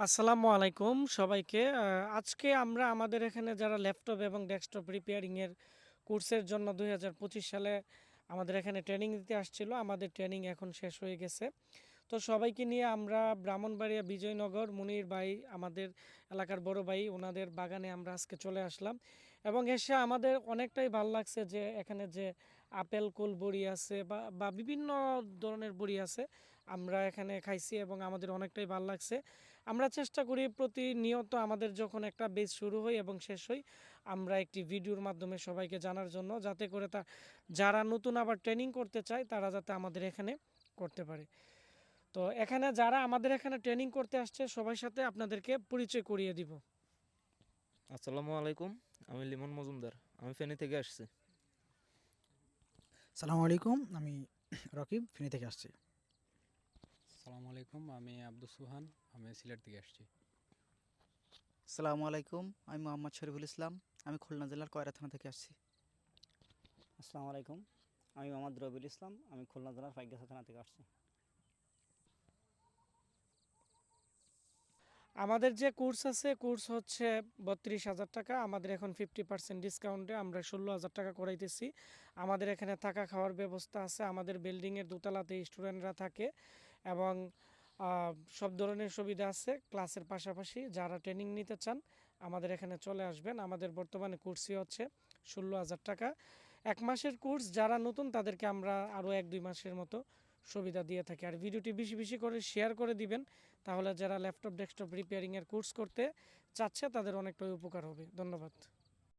আসসালামু আলাইকুম সবাইকে। আজকে আমরা আমাদের এখানে যারা ল্যাপটপ এবং ডেস্কটপ রিপেয়ারিংয়ের কোর্সের জন্য দু হাজার পঁচিশ সালে আমাদের এখানে ট্রেনিং দিতে আসছিল, আমাদের ট্রেনিং এখন শেষ হয়ে গেছে। তো সবাইকে নিয়ে আমরা ব্রাহ্মণবাড়িয়া বিজয়নগর, মুনির ভাই, আমাদের এলাকার বড় ভাই, ওনাদের বাগানে আমরা আজকে চলে আসলাম। এবং এসে আমাদের অনেকটাই ভালো লাগছে যে এখানে যে আপেল কুল বড়ি আছে বা বা বিভিন্ন ধরনের বড়ি আছে আমরা এখানে খাইছি এবং আমাদের অনেকটাই ভালো লাগছে। আমরা চেষ্টা করি প্রতিনিয়ত আমাদের যখন একটা বেচ শুরু হয় এবং শেষ হয় আমরা একটি ভিডিওর মাধ্যমে সবাইকে জানার জন্য যাতে করে তা যারা নতুন আবার ট্রেনিং করতে চায় তারা যাতে আমাদের এখানে করতে পারে। তো এখানে যারা আমাদের এখানে ট্রেনিং করতে আসছে সবার সাথে আপনাদেরকে পরিচয় করিয়ে দিব। আসসালামু আলাইকুম আমি লিমন মজুমদার আমি ফেনী থেকে আসছি। সালামু আলাইকুম আমি রকিব ফিনি থেকে আসছি। সালামু আলাইকুম আমি আব্দুল সুহান আমি সিলেট থেকে আসছি। আসসালামু আলাইকুম আমি মোহাম্মদ শরীফুল ইসলাম আমি খুলনা জেলার কয়রা থানা থেকে আসছি। আসসালামু আলাইকুম আমি মোহাম্মদ রবিউল ইসলাম আমি খুলনা জেলার ফাইগাছা থানা থেকে আসছি। আমাদের যে কোর্স আছে কোর্স হচ্ছে বত্রিশ হাজার টাকা আমাদের এখন ফিফটি পার্সেন্ট ডিসকাউন্টে আমরা ষোলো হাজার টাকা করাইতেছি। আমাদের এখানে থাকা খাওয়ার ব্যবস্থা আছে আমাদের বিল্ডিংয়ের দোতলাতে স্টুডেন্টরা থাকে। এবং সব ধরনের সুবিধা আছে। ক্লাসের পাশাপাশি যারা ট্রেনিং নিতে চান, আমাদের এখানে চলে আসবেন। আমাদের বর্তমানে কোর্সই হচ্ছে ষোলো হাজার টাকা। এক মাসের কোর্স যারা নতুন, তাদেরকে আমরা আরও এক, দুই মাসের মতো সুবিধা দিয়ে থাকি। আর ভিডিওটি বেশি বেশি করে শেয়ার করে দিবেন, তাহলে যারা ল্যাপটপ ডেস্কটপ রিপেয়ারিংয়ের কোর্স করতে চাচ্ছে, তাদের অনেকটাই উপকার হবে। ধন্যবাদ।